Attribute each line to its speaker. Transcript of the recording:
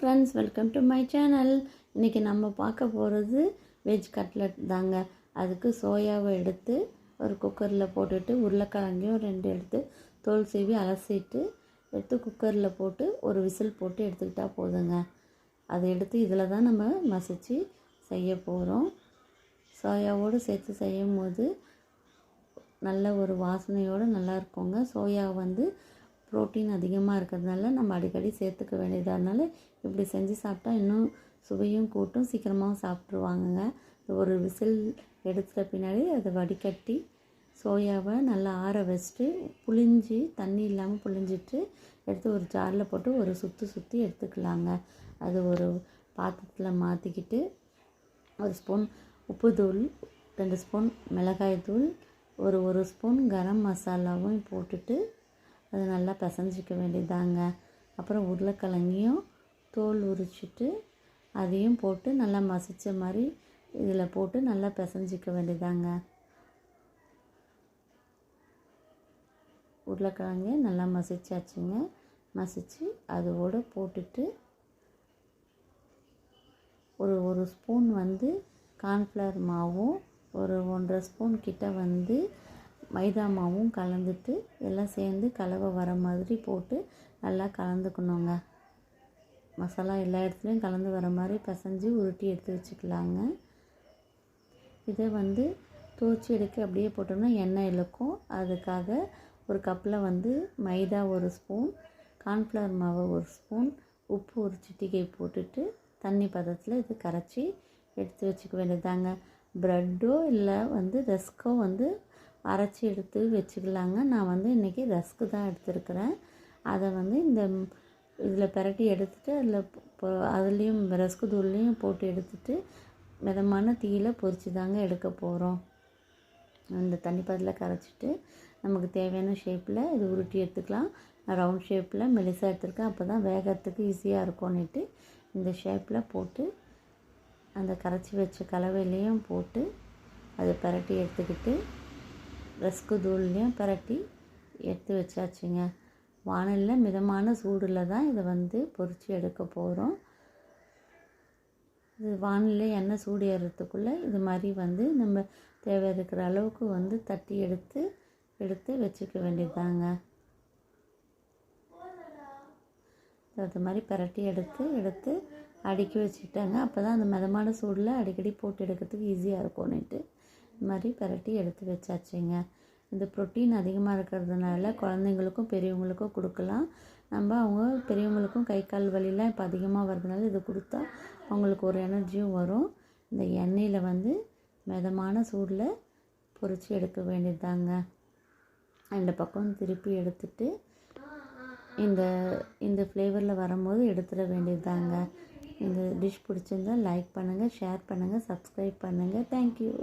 Speaker 1: Friends welcome to my channel இன்றைக்கி நம்ம பார்க்க போகிறது வெஜ் கட்லட் தாங்க. அதுக்கு சோயாவை எடுத்து ஒரு குக்கரில் போட்டுட்டு உருளைக்கிழங்கையும் ரெண்டு எடுத்து தோல் சீவி அலசிட்டு எடுத்து குக்கரில் போட்டு ஒரு விசில் போட்டு எடுத்துக்கிட்டால் போதுங்க. அதை எடுத்து இதில் தான் நம்ம மசிச்சு செய்ய போகிறோம் சோயாவோடு சேர்த்து செய்யும் போது நல்ல ஒரு வாசனையோடு நல்லா இருக்குங்க. சோயா வந்து புரோட்டீன் அதிகமாக இருக்கிறதுனால நம்ம அடிக்கடி சேர்த்துக்க வேண்டியதானால இப்படி செஞ்சு சாப்பிட்டா இன்னும் சுவையும் கூட்டும். சீக்கிரமாகவும் சாப்பிட்ருவாங்கங்க ஒரு விசில் எடுத்த பின்னாடி அதை வடிகட்டி சோயாவை நல்லா ஆற வச்சுட்டு புளிஞ்சு தண்ணி இல்லாமல் புளிஞ்சிட்டு எடுத்து ஒரு ஜாரில் போட்டு ஒரு சுற்றி சுற்றி எடுத்துக்கலாங்க. அது ஒரு பாத்திரத்தில் மாற்றிக்கிட்டு ஒரு ஸ்பூன் உப்பு தூள் ரெண்டு ஸ்பூன் மிளகாய் தூள் ஒரு ஒரு ஸ்பூன் கரம் மசாலாவும் போட்டுட்டு அது நல்லா பிசைஞ்சிக்க வேண்டியதாங்க. அப்புறம் உருளைக்கிழங்கையும் தோல் உரிச்சிட்டு அதையும் போட்டு நல்லா மசித்த மாதிரி இதில் போட்டு நல்லா பிசைஞ்சிக்க வேண்டியதாங்க. உருளைக்கிழங்கு நல்லா மசிச்சாச்சுங்க. மசித்து அதோடு போட்டுட்டு ஒரு ஒரு ஸ்பூன் வந்து கார்ன்ஃப்ளவர் மாவும் ஒரு ஒன்றரை ஸ்பூன் கிட்ட வந்து மைதா மாவும் கலந்துட்டு எல்லாம் சேர்ந்து கலவை வர மாதிரி போட்டு நல்லா கலந்துக்கணுங்க. மசாலா எல்லா இடத்துலையும் கலந்து வர மாதிரி பசைஞ்சு உருட்டி எடுத்து வச்சுக்கலாங்க. இதை வந்து தோச்சி எடுக்க அப்படியே போட்டோம்னா எண்ணெய் இழுக்கும். அதுக்காக ஒரு கப்பில் வந்து மைதா ஒரு ஸ்பூன் கார்ன்ஃப்ளவர் மாவு ஒரு ஸ்பூன் உப்பு ஒரு சிட்டிகை போட்டுட்டு தண்ணி பதத்தில் இது கரைச்சி எடுத்து வச்சுக்க வேண்டியதாங்க ப்ரெட்டோ இல்லை வந்து ரஸ்க்கோ வந்து அரைச்சி எடுத்து வச்சுக்கலாங்க. நான் வந்து இன்றைக்கி ரஸ்க்கு தான் எடுத்துருக்கிறேன். அதை வந்து இந்த இதில் பிரட்டி எடுத்துகிட்டு அதில் அதுலேயும் ரஸ்க்கு தூள்லேயும் போட்டு எடுத்துகிட்டு மிதமான தீயில் பொறிச்சு தாங்க எடுக்க போகிறோம் அந்த தண்ணி பதத்தில் கரைச்சிட்டு நமக்கு தேவையான ஷேப்பில் இது உருட்டி எடுத்துக்கலாம். நான் ரவுண்ட் ஷேப்பில் மெலிசாக எடுத்துருக்கேன். அப்போ தான் வேகத்துக்கு ஈஸியாக இருக்கும்னுட்டு இந்த ஷேப்பில் போட்டு அந்த கரைச்சி வச்ச கலவையிலையும் போட்டு அதை பரட்டி எடுத்துக்கிட்டு ரஸ்கு தூள்லையும் பரட்டி எடுத்து வச்சாச்சுங்க. வானலில் மிதமான சூடில் தான் இதை வந்து பொரித்து எடுக்க போகிறோம் இது வானலில் எண்ணெய் சூடு ஏறுறதுக்குள்ளே இது மாதிரி வந்து நம்ம தேவை இருக்கிற அளவுக்கு வந்து தட்டி எடுத்து எடுத்து வச்சுக்க வேண்டியதாங்க. அது மாதிரி பரட்டி எடுத்து எடுத்து அடுக்கி வச்சுக்கிட்டாங்க. அப்போ தான் அந்த மிதமான சூடில் அடிக்கடி போட்டு எடுக்கிறதுக்கு ஈஸியாக இருக்கும்னுட்டு. இது மாதிரி பரட்டி எடுத்து வச்சாச்சுங்க. இந்த ப்ரோட்டீன் அதிகமாக இருக்கிறதுனால குழந்தைங்களுக்கும் பெரியவங்களுக்கும் கொடுக்கலாம். நம்ம அவங்க பெரியவங்களுக்கும் கை கால் வலிலாம் இப்போ அதிகமாக வர்றதுனால இது கொடுத்தா அவங்களுக்கு ஒரு எனர்ஜியும் வரும். இந்த எண்ணெயில் வந்து மிதமான சூடில் பொரித்து எடுக்க வேண்டியதாங்க அந்த பக்கம் திருப்பி எடுத்துட்டு இந்த இந்த ஃப்ளேவரில் வரும்போது எடுத்துட வேண்டியதாங்க இந்த டிஷ் பிடிச்சிருந்தா லைக் பண்ணுங்கள் ஷேர் பண்ணுங்கள் சப்ஸ்கிரைப் பண்ணுங்கள் தேங்க்யூ